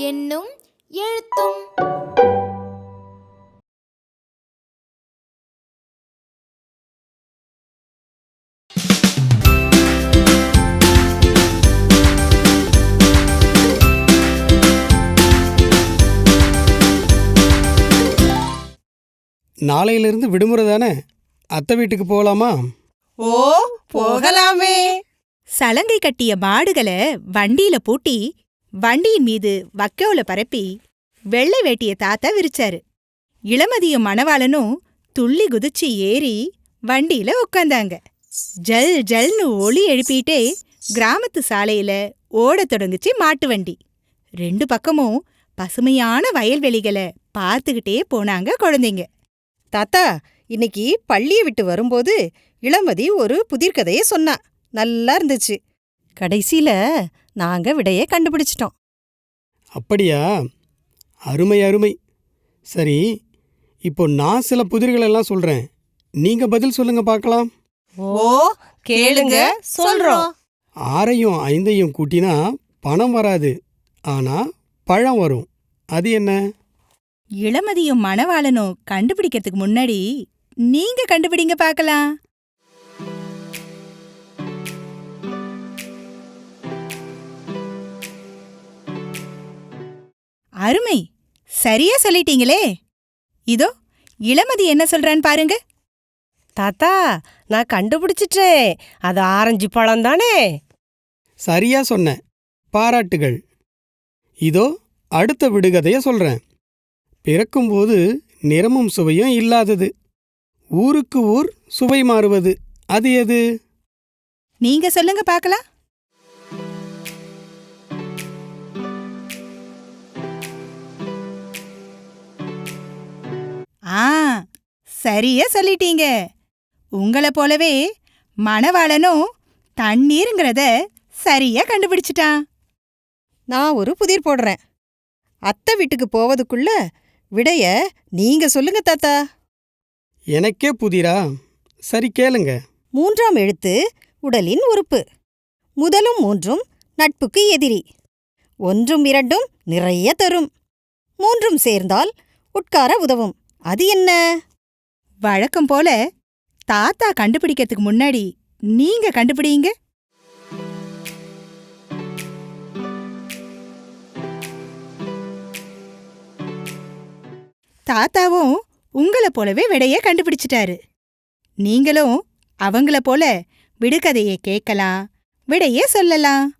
என்னும் எழுத்தும் நாளையிலிருந்து விடுமுறை தானே? அத்தை வீட்டுக்கு போகலாமா? ஓ போகலாமே. சலங்கை கட்டிய மாடுகளை வண்டியில பூட்டி வண்டியின் மீது வக்கோல பரப்பி வெள்ளை வேட்டிய தாத்தா விரிச்சாரு. இளமதியும் மணவாளனும் துள்ளி குதிச்சு ஏறி வண்டியில உட்காந்தாங்க ஜல் ஜல்னு ஒளி எழுப்பிட்டே கிராமத்து சாலையில ஓடத் தொடங்குச்சு மாட்டு வண்டி. ரெண்டு பக்கமும் பசுமையான வயல்வெளிகளை பார்த்துக்கிட்டே போனாங்க குழந்தைங்க. தாத்தா இன்னைக்கு பள்ளியை விட்டு வரும்போது இளமதி ஒரு புதிர்கதைய சொன்னா. நல்லா இருந்துச்சு. கடைசியில நாங்க விடைய கண்டுபிடிச்சிட்டோம். அப்படியா? அருமை அருமை. சரி இப்போ நான் சில புதிர்களெல்லாம் சொல்கிறேன் நீங்கள் பதில் சொல்லுங்க பார்க்கலாம். ஓ கேளுங்க சொல்றோம். ஆறையும் ஐந்தையும் கூட்டினா பணம் வராது. ஆனால் பழம் வரும். அது என்ன? இளமதியும் மணவாளனும் கண்டுபிடிக்கிறதுக்கு முன்னாடி நீங்க கண்டுபிடிங்க பார்க்கலாம். அருமை! சரியா சொல்லிட்டீங்களே! இதோ இளமதி என்ன சொல்றான்னு பாருங்க. தாத்தா நான் கண்டுபிடிச்சிட்டேன். அது ஆரஞ்சு பழம் தானே? சரியா சொன்னேன் பாராட்டுகள். இதோ அடுத்த விடுகதைய சொல்றேன். பிறக்கும்போது நிறமும் சுவையும் இல்லாதது. ஊருக்கு ஊர் சுவை மாறுவது. அது எது? நீங்க சொல்லுங்க பார்க்கலாம். ஆ சரியா சொல்லிட்டீங்க. உங்களை போலவே மணவாளனும் தண்ணீருங்கிறத சரியா கண்டுபிடிச்சிட்டான். நான் ஒரு புதிர் போடுறேன். அத்தை வீட்டுக்கு போவதுக்குள்ள விடைய நீங்க சொல்லுங்க தாத்தா. எனக்கே புதிரா? சரி கேளுங்க. மூன்றாம் எழுத்து உடலின் உறுப்பு. முதலும் மூன்றும் நட்புக்கு எதிரி. ஒன்றும் இரண்டும் நிறைய தரும். மூன்றும் சேர்ந்தால் உட்கார உதவும். அது என்ன? வழக்கம் போல தாத்தா கண்டுபிடிக்கிறதுக்கு முன்னாடி நீங்க கண்டுபிடிங்க தாத்தாவும் உங்களை போலவே விடைய கண்டுபிடிச்சிட்டாரு. நீங்களும் அவங்கள போல விடுகதையை கேட்கலாம் விடைய சொல்லலாம்.